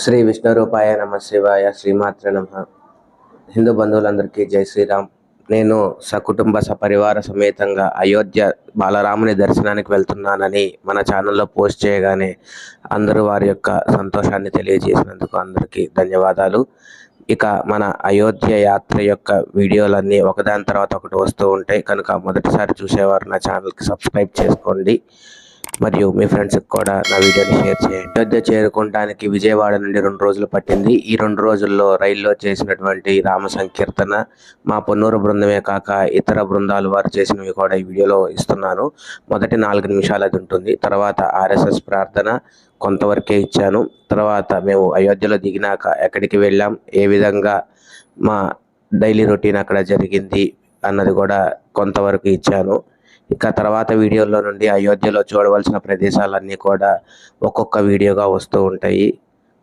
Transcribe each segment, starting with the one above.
శ్రీ విష్ణురూపాయ నమ శివాయ శ్రీమాత్ర నమ. హిందూ బంధువులందరికీ జై శ్రీరామ్. నేను సకుటుంబ సపరివార సమేతంగా అయోధ్య బాలరాముని దర్శనానికి వెళ్తున్నానని మన ఛానల్లో పోస్ట్ చేయగానే అందరూ వారి యొక్క సంతోషాన్ని తెలియజేసినందుకు అందరికీ ధన్యవాదాలు. ఇక మన అయోధ్య యాత్ర యొక్క వీడియోలన్నీ ఒకదాని తర్వాత ఒకటి వస్తూ ఉంటాయి. కనుక మొదటిసారి చూసేవారు నా ఛానల్కి సబ్స్క్రైబ్ చేసుకోండి. మరియు మీ ఫ్రెండ్స్కి కూడా నా వీడియోని షేర్ చేయండి. అయోధ్య చేరుకోవడానికి విజయవాడ నుండి రెండు రోజులు పట్టింది. ఈ రెండు రోజుల్లో రైల్లో చేసినటువంటి రామ సంకీర్తన మా పొన్నూరు బృందమే కాక ఇతర బృందాలు వారు చేసినవి కూడా ఈ వీడియోలో ఇస్తున్నాను. మొదటి నాలుగు నిమిషాలు అది ఉంటుంది. తర్వాత ఆర్ఎస్ఎస్ ప్రార్థన కొంతవరకే ఇచ్చాను. తర్వాత మేము అయోధ్యలో దిగినాక ఎక్కడికి వెళ్ళాం? ఏ విధంగా మా డైలీ రొటీన్ అక్కడ జరిగింది? అన్నది కూడా కొంతవరకు ఇచ్చాను. ఇక తర్వాత వీడియోలో నుండి అయోధ్యలో చూడవలసిన ప్రదేశాలన్నీ కూడా ఒక్కొక్క వీడియోగా వస్తూ ఉంటాయి.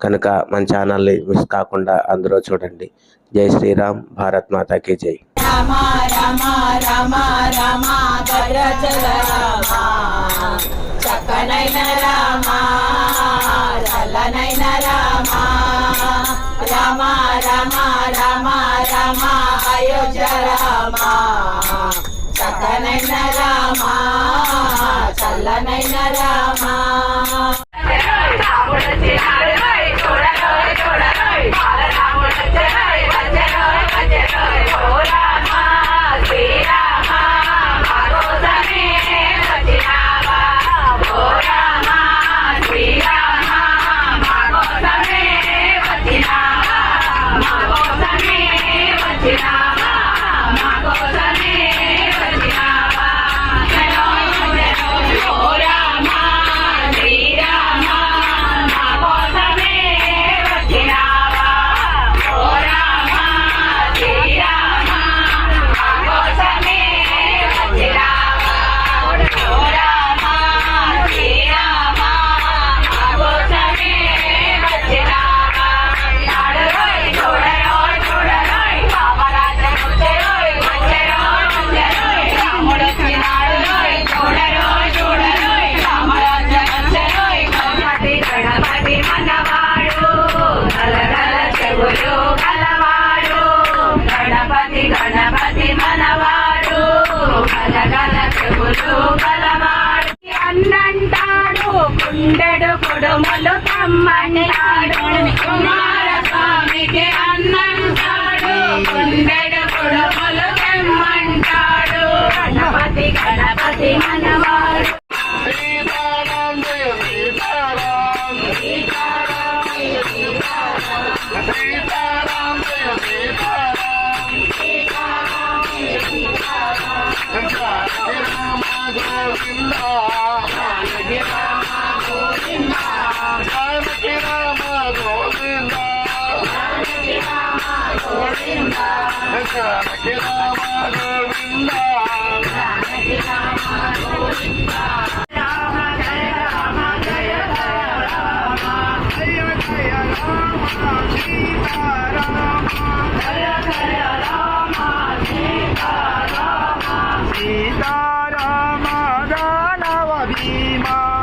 కనుక మన ఛానల్ని మిస్ కాకుండా అందరూ చూడండి. జై శ్రీరామ్ భారత్ మాతాకి జై. రామ రామ రామ రామ భద్రచల రామ చక్కనైన రామ చల్లనైన రామ రామ రామ రామ రామ అయోధ్య రామ. చల్లనైన రామా చల్లనైన రామా.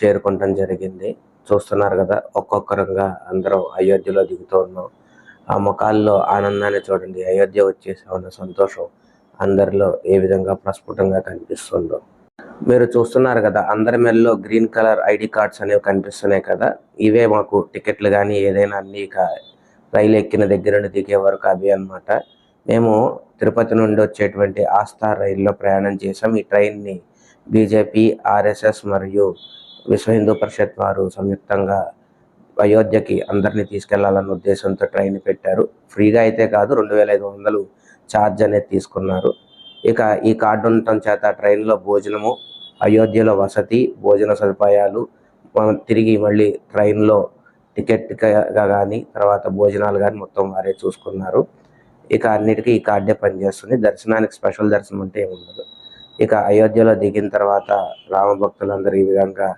చేరుకోవటం జరిగింది. చూస్తున్నారు కదా ఒక్కొక్కరంగా అందరం అయోధ్యలో దిగుతూ ఉన్నాం. ఆ ముఖాల్లో ఆనందాన్ని చూడండి. అయోధ్య వచ్చేసామన్న సంతోషం అందరిలో ఏ విధంగా ప్రస్ఫుటంగా కనిపిస్తుందో. మీరు చూస్తున్నారు కదా అందరి మెల్లో గ్రీన్ కలర్ ఐడి కార్డ్స్ అనేవి కనిపిస్తున్నాయి కదా. ఇవే మాకు టికెట్లు కానీ ఏదైనా అన్ని ఇక రైలు ఎక్కిన దగ్గర నుండి దిగే వరకు అవి అన్నమాట. మేము తిరుపతి నుండి వచ్చేటువంటి ఆస్థా రైల్లో ప్రయాణం చేసాం ఈ ట్రైన్ని బీజేపీ ఆర్ఎస్ఎస్ మరియు విశ్వ హిందూ పరిషత్ వారు సంయుక్తంగా అయోధ్యకి అందరినీ తీసుకెళ్ళాలన్న ఉద్దేశంతో ట్రైన్ పెట్టారు. ఫ్రీగా అయితే కాదు రెండు వేల ఐదు వందలు ఛార్జ్ అనేది తీసుకున్నారు. ఇక ఈ కార్డు ఉండటం చేత ట్రైన్లో భోజనము అయోధ్యలో వసతి భోజన సదుపాయాలు మనం తిరిగి మళ్ళీ ట్రైన్లో టికెట్గా కానీ తర్వాత భోజనాలు కానీ మొత్తం వారే చూసుకున్నారు. ఇక అన్నిటికీ ఈ కార్డే పనిచేస్తుంది. దర్శనానికి స్పెషల్ దర్శనం అంటే ఏమి ఉండదు ఇక అయోధ్యలో దిగిన తర్వాత రామభక్తులందరూ ఈ విధంగా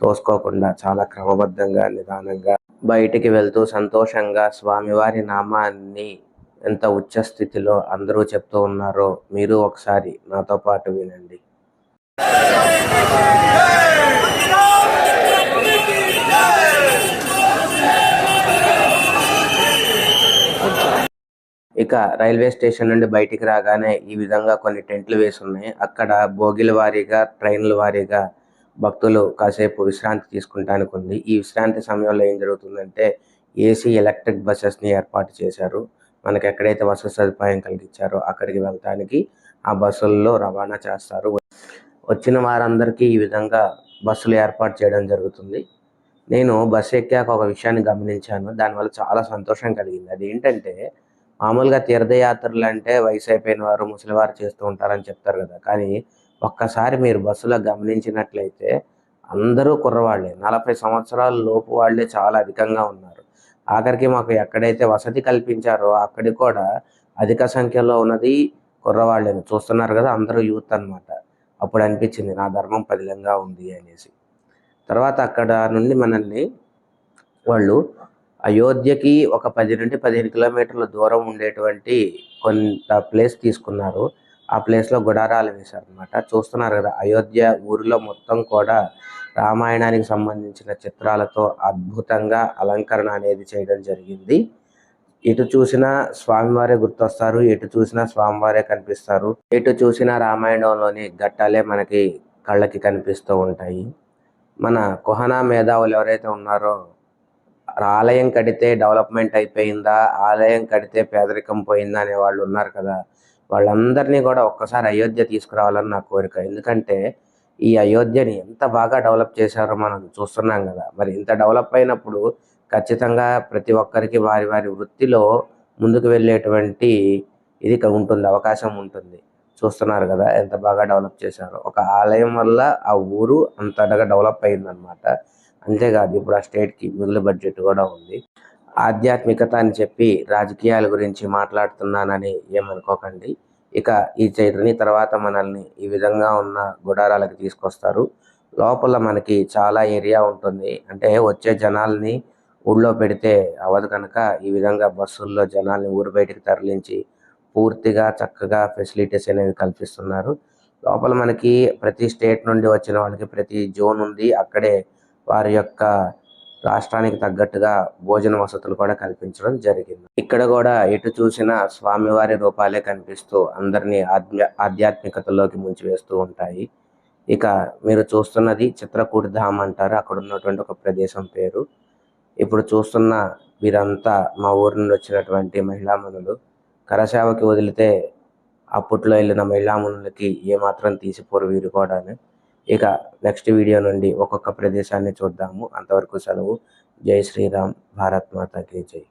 తోసుకోకుండా చాలా క్రమబద్ధంగా నిదానంగా బయటికి వెళ్తూ సంతోషంగా స్వామివారి నామాన్ని ఎంత ఉచ్చ స్థితిలో అందరూ చెప్తూ ఉన్నారో మీరు ఒకసారి నాతో పాటు వినండి. ఇక రైల్వే స్టేషన్ నుండి బయటికి రాగానే ఈ విధంగా కొన్ని టెంట్లు వేసి ఉన్నాయి అక్కడ బోగిల వారీగా ట్రైన్ల వారీగా భక్తులు కాసేపు విశ్రాంతి తీసుకుంటానికి ఉంది ఈ విశ్రాంతి సమయంలో ఏం జరుగుతుందంటే ఏసీ ఎలక్ట్రిక్ బస్సెస్ని ఏర్పాటు చేశారు. మనకి ఎక్కడైతే వసతి సదుపాయం కలిగించారో అక్కడికి వెళ్ళటానికి ఆ బస్సుల్లో రవాణా చేస్తారు. వచ్చిన వారందరికీ ఈ విధంగా బస్సులు ఏర్పాటు చేయడం జరుగుతుంది. నేను బస్సు ఎక్కాక ఒక విషయాన్ని గమనించాను. దానివల్ల చాలా సంతోషం కలిగింది. అది ఏంటంటే మామూలుగా తీర్థయాత్రలు అంటే వయసు అయిపోయిన వారు ముసలివారు చేస్తూ ఉంటారని చెప్తారు కదా. కానీ ఒక్కసారి మీరు బస్సులో గమనించినట్లయితే అందరూ కుర్రవాళ్ళే నలభై సంవత్సరాల లోపు వాళ్ళే చాలా అధికంగా ఉన్నారు. ఆఖరికి మాకు ఎక్కడైతే వసతి కల్పించారో అక్కడి కూడా అధిక సంఖ్యలో ఉన్నది కుర్రవాళ్ళని చూస్తున్నారు కదా అందరూ యూత్ అన్నమాట. అప్పుడు అనిపించింది నా ధర్మం పదిలంగా ఉంది అనేసి. తర్వాత అక్కడ నుండి మనల్ని వాళ్ళు అయోధ్యకి ఒక పది నుండి పదిహేను కిలోమీటర్ల దూరం ఉండేటువంటి కొంత ప్లేస్ తీసుకున్నారు. ఆ ప్లేస్లో గుడారాలు వేశారు అనమాట చూస్తున్నారు కదా అయోధ్య ఊరిలో మొత్తం కూడా రామాయణానికి సంబంధించిన చిత్రాలతో అద్భుతంగా అలంకరణ అనేది చేయడం జరిగింది. ఎటు చూసినా స్వామివారే గుర్తొస్తారు ఎటు చూసినా స్వామివారే కనిపిస్తారు ఎటు చూసినా రామాయణంలోని ఘట్టాలే మనకి కళ్ళకి కనిపిస్తూ ఉంటాయి. మన కుహనా మేధావులు ఎవరైతే ఉన్నారో ఆలయం కడితే డెవలప్మెంట్ అయిపోయిందా ఆలయం కడితే పేదరికం పోయిందా అనే వాళ్ళు ఉన్నారు కదా వాళ్ళందరినీ కూడా ఒక్కసారి అయోధ్య తీసుకురావాలని నా కోరిక. ఎందుకంటే ఈ అయోధ్యని ఎంత బాగా డెవలప్ చేశారో మనం చూస్తున్నాం కదా. మరి ఇంత డెవలప్ అయినప్పుడు ఖచ్చితంగా ప్రతి ఒక్కరికి వారి వారి వృత్తిలో ముందుకు వెళ్ళేటువంటి ఇది ఉంటుంది అవకాశం ఉంటుంది. చూస్తున్నారు కదా ఎంత బాగా డెవలప్ చేశారో. ఒక ఆలయం వల్ల ఆ ఊరు అంతటగా డెవలప్ అయిందనమాట అంతేకాదు ఇప్పుడు ఆ స్టేట్కి మిగులు బడ్జెట్ కూడా ఉంది. ఆధ్యాత్మికత అని చెప్పి రాజకీయాల గురించి మాట్లాడుతున్నానని ఏమనుకోకండి. ఇక ఈ చైతన్య తర్వాత మనల్ని ఈ విధంగా ఉన్న గుడారాలకు తీసుకొస్తారు. లోపల మనకి చాలా ఏరియా ఉంటుంది. అంటే వచ్చే జనాల్ని ఊళ్ళో పెడితే అవదు కనుక ఈ విధంగా బస్సుల్లో జనాల్ని ఊరు బయటికి తరలించి పూర్తిగా చక్కగా ఫెసిలిటీస్ అనేవి కల్పిస్తున్నారు. లోపల మనకి ప్రతి స్టేట్ నుండి వచ్చిన వాళ్ళకి ప్రతి జోన్ ఉంది. అక్కడే వారి యొక్క రాష్ట్రానికి తగ్గట్టుగా భోజన వసతులు కూడా కల్పించడం జరిగింది. ఇక్కడ కూడా ఎటు చూసినా స్వామివారి రూపాలే కనిపిస్తూ అందరినీ ఆధ్య ఆధ్యాత్మికతలోకి ముంచివేస్తూ ఉంటాయి. ఇక మీరు చూస్తున్నది చిత్రకూటి ధామ్ అంటారు. అక్కడ ఉన్నటువంటి ఒక ప్రదేశం పేరు. ఇప్పుడు చూస్తున్న వీరంతా మా ఊరి నుండి వచ్చినటువంటి మహిళామణులు కరసేవకి వదిలితే అప్పట్లో వెళ్ళిన మహిళామణులకి ఏమాత్రం తీసిపోరు వీరు కూడా ఇక నెక్స్ట్ వీడియో నుండి ఒక్కొక్క ప్రదేశాన్ని చూద్దాము. అంతవరకు సెలవు. జై శ్రీరామ్. భారత్ మాతాకి జై.